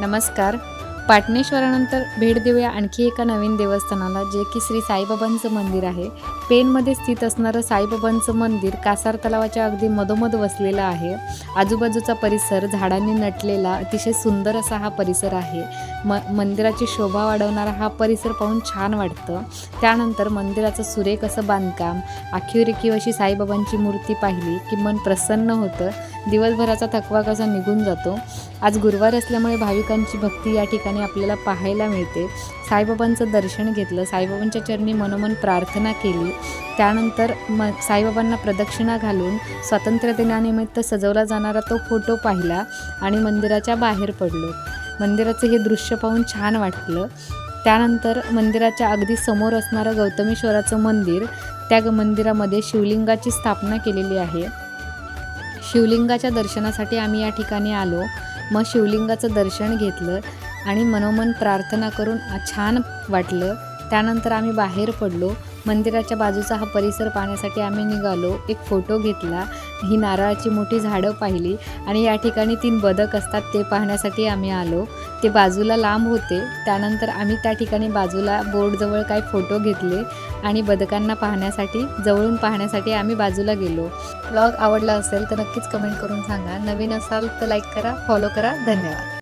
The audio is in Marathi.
नमस्कार. पाटणेश्वरानंतर भेट देऊया आणखी एका नवीन देवस्थानाला जे की श्री साईबाबांचं मंदिर आहे. पेनमध्ये स्थित असणारं साईबाबांचं मंदिर कासार तलावाच्या अगदी मधोमध वसलेलं आहे. आजूबाजूचा परिसर झाडांनी नटलेला अतिशय सुंदर असा हा परिसर आहे. म मंदिराची शोभा वाढवणारा हा परिसर पाहून छान वाटतं. त्यानंतर मंदिराचं सुरेख असं बांधकाम आखीव अशी साईबाबांची मूर्ती पाहिली की मन प्रसन्न होतं. दिवसभराचा थकवा कसा निघून जातो? आज गुरुवार असल्यामुळे भाविकांची भक्ती या ठिकाणी आपल्याला पाहायला मिळते. साईबाबांचं दर्शन घेतलं. साईबाबांच्या चरणी मनोमन प्रार्थना केली. त्यानंतर म साईबाबांना प्रदक्षिणा घालून स्वातंत्र्य दिनानिमित्त सजवला जाणारा तो फोटो पाहिला आणि मंदिराच्या बाहेर पडलो. मंदिराचं हे दृश्य पाहून छान वाटलं. त्यानंतर मंदिराच्या अगदी समोर असणारं गौतमेश्वराचं मंदिर त्या ग- मंदिरामध्ये शिवलिंगाची स्थापना केलेली आहे. शिवलिंगाच्या दर्शनासाठी आम्ही या ठिकाणी आलो. मग शिवलिंगाचं दर्शन घेतलं आणि मनोमन प्रार्थना करून छान वाटलं. त्यानंतर आम्ही बाहेर पडलो. मंदिराच्या बाजूचा हा परिसर पाहण्यासाठी आम्ही निघालो. एक फोटो घेतला. ही नारळाची मोठी झाडं पाहिली आणि या ठिकाणी तीन बदक असतात ते पाहण्यासाठी आम्ही आलो. ते बाजूला लांब होते. त्यानंतर आम्ही त्या ठिकाणी बाजूला बोर्डजवळ काही फोटो घेतले आणि बदकांना पाहण्यासाठी जवळून पाहण्यासाठी आम्ही बाजूला गेलो. ब्लॉग आवडला असेल तर नक्कीच कमेंट करून सांगा. नवीन असाल तर लाईक करा फॉलो करा. धन्यवाद.